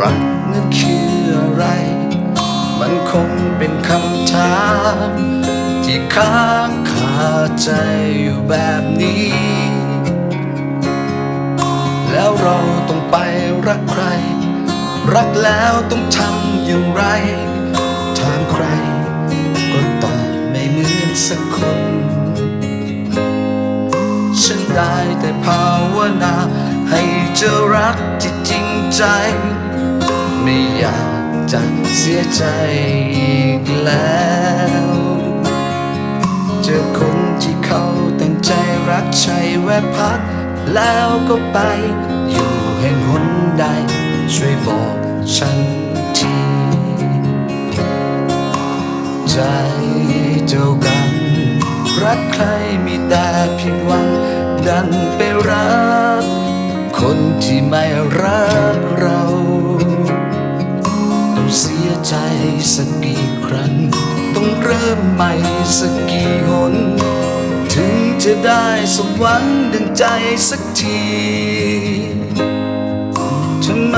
รักนั้นคืออะไร มันคงเป็นคำถาม ที่ค้างคาใจอยู่แบบนี้ แล้วเราต้องไปรักใคร รักแล้วต้องทำอย่างไร ถามใคร ก็ตอบไม่เหมือนสักคนฉันได้แต่ภาวนาให้เธอรักที่จริงใจ ไม่อยากจะเสียใจอีกแล้ว เจอคนที่เขาตั้งใจรักใช่แวะพัก แล้วก็ไป อยู่แห่งหนใด ช่วยบอกฉันทีใจเจ้ากัน รักใครมีแต่เพียงวันดันไปรัก คนที่ไม่รัก ใหม่สักกี่หน ถึงจะได้สมหวังดังใจสักทีทำไม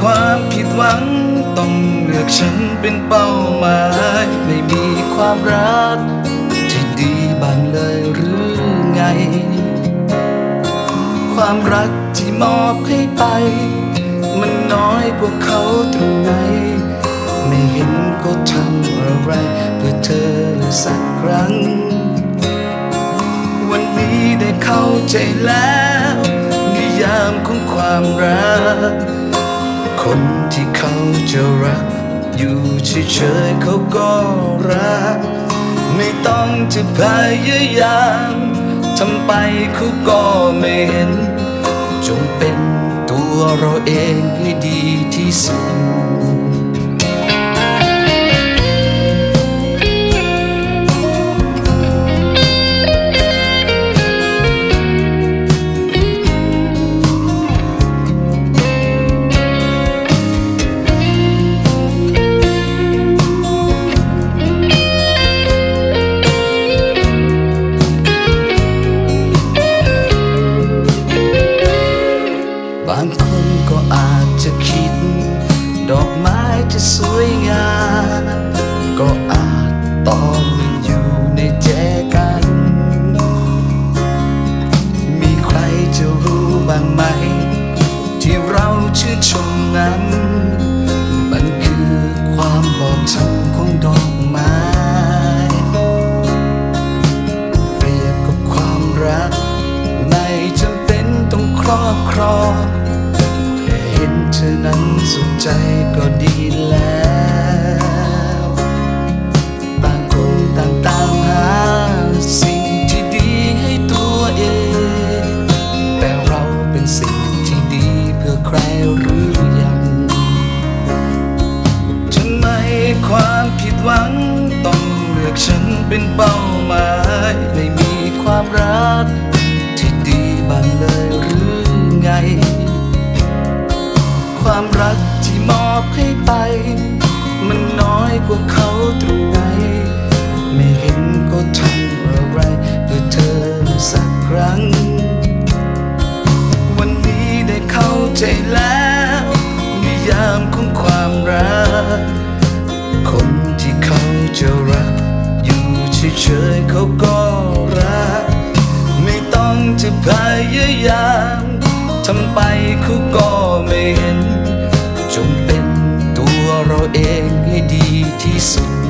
ความผิดหวังต้องเลือกฉันเป็นเป้าหมาย ไม่มีความรักที่ดีบ้างเลยหรือไง ความรักที่มอบให้ไป มันน้อยกว่าเขาตรงไหน ไม่เห็นก็ทำอะไร รั้ง วันนี้ได้เข้าใจแล้ว นิยามของความรัก คนที่เขาจะรัก อยู่เฉยๆเขาก็รัก ไม่ต้องจะพยายามทำไปเขาก็ไม่เห็น จงเป็นตัวเราเองให้ดีที่สุด บางคนก็อาจจะคิด ดอกไม้จะสวยงาม ก็อาจต้อง ใจก็ดีแล้วบางคนต่างตามหา สิ่งที่ดีให้ตัวเอง แต่เราเป็นสิ่งที่ดีเพื่อใครหรือยังทำไมความผิดหวังต้องเลือกฉันเป็นเป้าหมาย ความรักที่มอบให้ไป มันน้อยกว่าเขาตรงไหน ไม่เห็นก็ทำอะไรเพื่อเธอสักครั้ง วันนี้ได้เข้าใจแล้วนิยามของความรัก คนที่เขาจะรัก อยู่เฉยๆเขาก็รัก ไม่ต้องจะพยายาม ทำไปเขาก็ไม่เห็น จงเป็นตัวเราเองให้ดีที่สุด